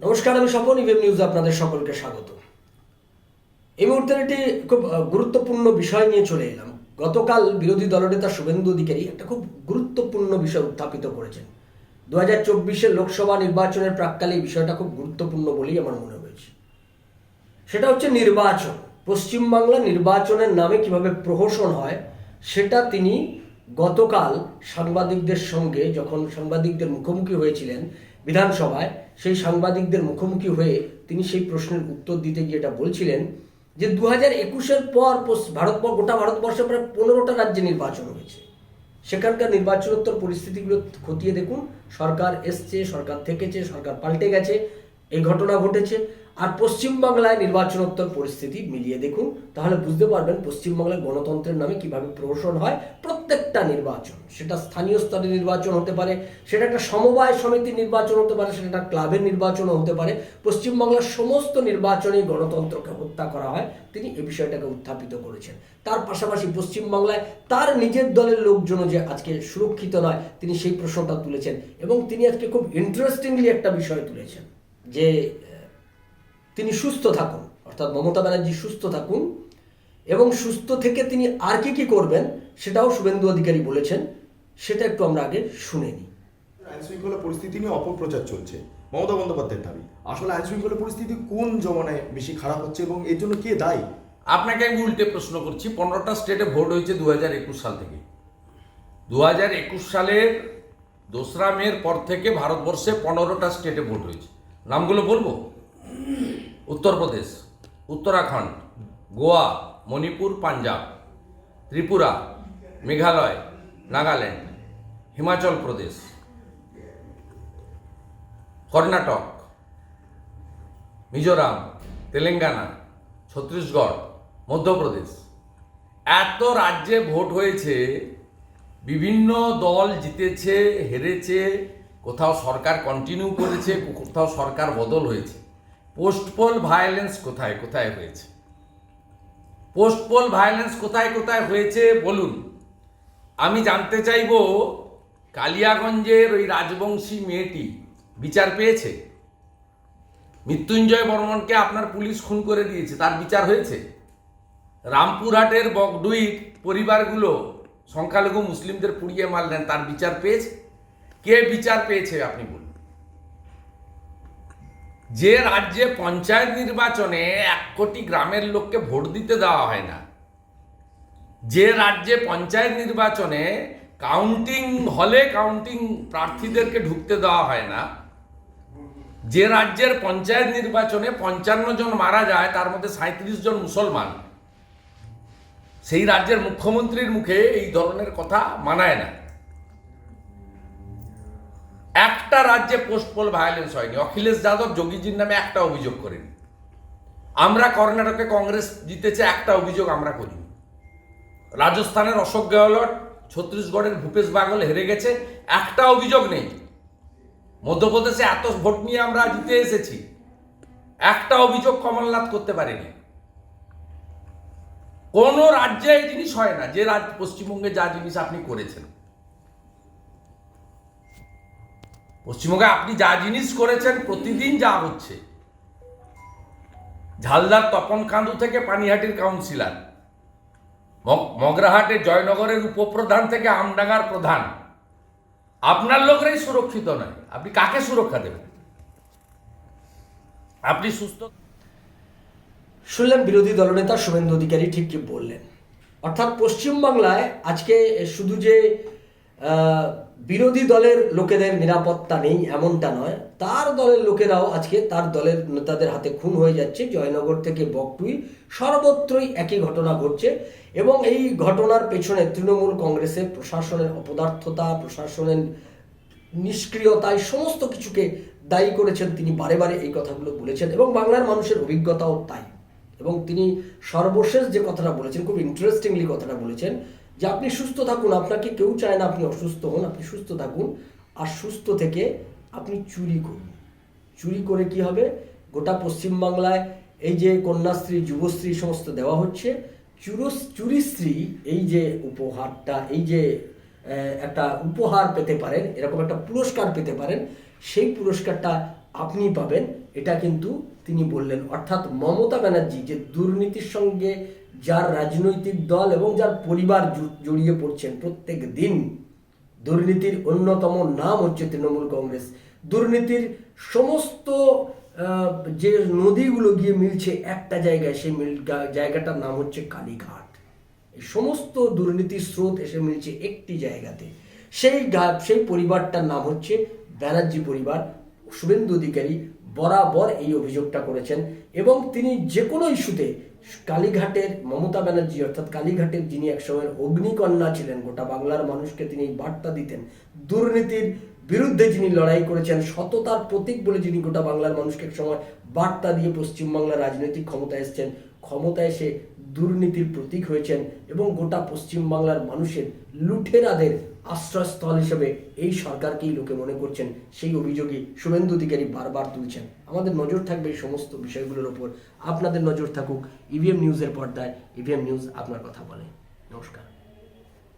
নমস্কার আমি স্বপন ইভেম নিউজ আপনাদের সকলকে স্বাগত। এই মুহূর্তের একটি খুব গুরুত্বপূর্ণ বিষয় নিয়ে চলে এলাম। গতকাল বিরোধী দলনেতা শুভেন্দু অধিকারী একটা খুব গুরুত্বপূর্ণ বিষয় উত্থাপিত করেছেন। দু হাজার চব্বিশের লোকসভা নির্বাচনের প্রাককালে এই বিষয়টা খুব গুরুত্বপূর্ণ বলেই আমার মনে হয়েছে। সেটা হচ্ছে নির্বাচন। পশ্চিমবাংলা নির্বাচনের নামে কীভাবে প্রহসন হয়, সেটা তিনি গতকাল সাংবাদিকদের সঙ্গে, যখন সাংবাদিকদের মুখোমুখি হয়েছিলেন বিধানসভায় সেই সাংবাদিকদের মুখোমুখি হয়ে তিনি সেই প্রশ্নের উত্তর দিতে গিয়ে এটা বলছিলেন যে দু হাজার একুশের পর ভারত গোটা ভারতবর্ষে প্রায় পনেরোটা রাজ্যে নির্বাচন হয়েছে। সেখানকার নির্বাচনোত্তর পরিস্থিতিগুলো খতিয়ে দেখুন, সরকার এসছে, সরকার থেকেছে, সরকার পাল্টে গেছে এই ঘটনা ঘটেছে। আর পশ্চিমবাংলায় নির্বাচনোত্তর পরিস্থিতি মিলিয়ে দেখুন, তাহলে বুঝতে পারবেন পশ্চিমবাংলায় গণতন্ত্রের নামে কীভাবে প্রহসন হয় প্রত্যেকটা নির্বাচন। সেটা স্থানীয় স্তরে নির্বাচন হতে পারে, সেটা একটা সমবায় সমিতির নির্বাচন হতে পারে, সেটা একটা ক্লাবের নির্বাচনও হতে পারে। পশ্চিমবাংলার সমস্ত নির্বাচনে গণতন্ত্রকে হত্যা করা হয়, তিনি এই বিষয়টাকে উত্থাপিত করেছেন। তার পাশাপাশি পশ্চিমবাংলায় তার নিজের দলের লোকজন যে আজকে সুরক্ষিত নয়, তিনি সেই প্রশ্নটা তুলেছেন এবং তিনি আজকে খুব ইন্টারেস্টিংলি একটা বিষয় তুলেছেন। যে তিনি সুস্থ থাকুন অর্থাৎ মমতা ব্যানার্জি সুস্থ থাকুন এবং সুস্থ থেকে তিনি আর কি কি করবেন সেটাও শুভেন্দু অধিকারী বলেছেন সেটা একটু আমরা আগে শুনে নিই। আইন শৃঙ্খলা পরিস্থিতি নিয়ে অপপ্রচার চলছে। মমতা বন্দ্যোপাধ্যায়ের দাবি আসলে আইন শৃঙ্খলা পরিস্থিতি কোন জমানায় বেশি খারাপ হচ্ছে এবং এর জন্য কে দায়ী? আপনাকে আমি উল্টে প্রশ্ন করছি পনেরোটা স্টেটে ভোট হয়েছে দু হাজার একুশ সাল থেকে। দু হাজার একুশ সালের দোসরা মের পর থেকে ভারতবর্ষে পনেরোটা স্টেটে ভোট হয়েছে। নামগুলো বলব? উত্তরপ্রদেশ, উত্তরাখণ্ড, গোয়া, মণিপুর, পাঞ্জাব, ত্রিপুরা, মেঘালয়, নাগাল্যান্ড, হিমাচল প্রদেশ, কর্ণাটক, মিজোরাম, তেলেঙ্গানা, ছত্তিশগড়, মধ্যপ্রদেশ। এত রাজ্যে ভোট হয়েছে, বিভিন্ন দল জিতেছে, হেরেছে কোথাও সরকার কন্টিনিউ করেছে, কোথাও সরকার বদল হয়েছে। পোস্টপোল ভায়োলেন্স কোথায় কোথায় হয়েছে? পোস্টপোল ভায়োলেন্স কোথায় কোথায় হয়েছে বলুন। আমি জানতে চাইব, কালিয়াগঞ্জের ওই রাজবংশী মেয়েটি বিচার পেয়েছে? মৃত্যুঞ্জয় বর্মনকে আপনার পুলিশ খুন করে দিয়েছে, তার বিচার হয়েছে? রামপুরহাটের বগডুইর পরিবারগুলো সংখ্যালঘু মুসলিমদের পুড়িয়ে মারলেন, তার বিচার পেয়েছে? কে বিচার পেয়েছে আপনি বলুন? যে রাজ্যে পঞ্চায়েত নির্বাচনে এক কোটি গ্রামের লোককে ভোট দিতে দেওয়া হয় না, যে রাজ্যে পঞ্চায়েত নির্বাচনে কাউন্টিং হলে কাউন্টিং প্রার্থীদেরকে ঢুকতে দেওয়া হয় না, যে রাজ্যের পঞ্চায়েত নির্বাচনে পঞ্চান্ন জন মারা যায়, তার মধ্যে সাঁত্রিশ জন মুসলমান, সেই রাজ্যের মুখ্যমন্ত্রীর মুখে এই ধরনের কথা মানায় না। একটা রাজ্যে পোস্টপোল ভায়োলেন্স হয়নি। অখিলেশ যাদব যোগীজির নামে একটা অভিযোগ করেনি। আমরা কর্ণাটকে কংগ্রেস জিতেছে, একটা অভিযোগ আমরা করিনি। রাজস্থানের অশোক গেহলট, ছত্তিশগড়ের ভূপেশ বাগল হেরে গেছে, একটা অভিযোগ নেই। মধ্যপ্রদেশে এত ভোট নিয়ে আমরা জিতে এসেছি, একটা অভিযোগ কমলনাথ করতে পারেনি। কোন রাজ্যে এই জিনিস হয় না, যে রাজ্য পশ্চিমবঙ্গে যা জিনিস আপনি করেছেন। পশ্চিমবঙ্গে আপনি যা জিনিস করেছেন প্রতিদিন যা হচ্ছে। ঝালদার তপন কান্দু থেকে পানিহাটির কাউন্সিলার। মগ- মগরাহাটের জয়নগরের উপপ্রধান থেকে আমডাঙ্গার প্রধান। আপনার লোকরাই সুরক্ষিত নয়, আপনি কাকে সুরক্ষা দেবেন? আপনি সুস্থ শুনলেন বিরোধী দলনেতা শুভেন্দু অধিকারী ঠিক বললেন। অর্থাৎ পশ্চিমবাংলায় আজকে শুধু যে বিরোধী দলের লোকেদের নিরাপত্তা নেই, এমনটা নয়। তার দলের লোকেরাও আজকে তার দলের নেতাদের হাতে খুন হয়ে যাচ্ছে। জয়নগর থেকে বকটুই। সর্বত্রই একই ঘটনা ঘটছে এবং এই ঘটনার পেছনে তৃণমূল কংগ্রেসের প্রশাসনের অপদার্থতা, প্রশাসনের নিষ্ক্রিয়তায় সমস্ত কিছুকে দায়ী করেছেন তিনি, বারে বারে এই কথাগুলো বলেছেন এবং বাংলার মানুষের অভিজ্ঞতাও তাই। এবং তিনি সর্বশেষ যে কথাটা বলেছেন, খুব ইন্টারেস্টিংলি কথাটা বলেছেন যে আপনি সুস্থ থাকুন, আপনাকে কেউ চায় না আপনি অসুস্থ হন, আপনি সুস্থ থাকুন। আর সুস্থ থেকে আপনি চুরি করুন। চুরি করে কি হবে? গোটা পশ্চিমবাংলায় এই যে কন্যাশ্রী, যুবশ্রী সমস্ত দেওয়া হচ্ছে। চুরস, চুরিশ্রী এই যে উপহারটা, এই যে একটা উপহার পেতে পারেন, এরকম একটা পুরস্কার পেতে পারেন, সেই পুরস্কারটা আপনি পাবেন। এটা কিন্তু তিনি বললেন। অর্থাৎ মমতা ব্যানার্জি যে দুর্নীতির সঙ্গে যার রাজনৈতিক দল এবং যার পরিবার জড়িয়ে পড়ছেন প্রত্যেক দিন। দুর্নীতির অন্যতম নাম হচ্ছে তৃণমূল কংগ্রেস। দুর্নীতির সমস্ত যে নদীগুলো গিয়ে মিলছে একটা জায়গায়, সেই মিল জায়গাটার নাম হচ্ছে কালীঘাট। এই সমস্ত দুর্নীতির স্রোত এসে মিলছে একটি জায়গাতে। সেই সেই পরিবারটার নাম হচ্ছে ব্যানার্জি পরিবার। শুভেন্দু অধিকারী বরাবর এই অভিযোগটা করেছেন এবং তিনি যে কোনো ইস্যুতে কালীঘাটের মমতা ব্যানার্জি, অর্থাৎ কালীঘাটের যিনি একসময়ের অগ্নিকন্যা ছিলেন, গোটা বাংলার মানুষকে তিনি বার্তা দিতেন। দুর্নীতির বিরুদ্ধে যিনি লড়াই করেছেন, সততার প্রতীক বলে যিনি গোটা বাংলার মানুষকে এক সময় বার্তা দিয়ে পশ্চিমবাংলার রাজনৈতিক ক্ষমতায় এসেছেন ক্ষমতায় এসে দুর্নীতির প্রতীক হয়েছেন এবং গোটা পশ্চিমবাংলার মানুষের লুঠেরাদের আশ্রয়স্থল হিসেবে এই সরকারকেই লোকে মনে করছেন। সেই অভিযোগই শুভেন্দু অধিকারী বারবার তুলছেন। আমাদের নজর থাকবে এই সমস্ত বিষয়গুলোর ওপর। আপনাদের নজর থাকুক ইভিএম নিউজের পর্দায়। ইভিএম নিউজ আপনার কথা বলে। নমস্কার।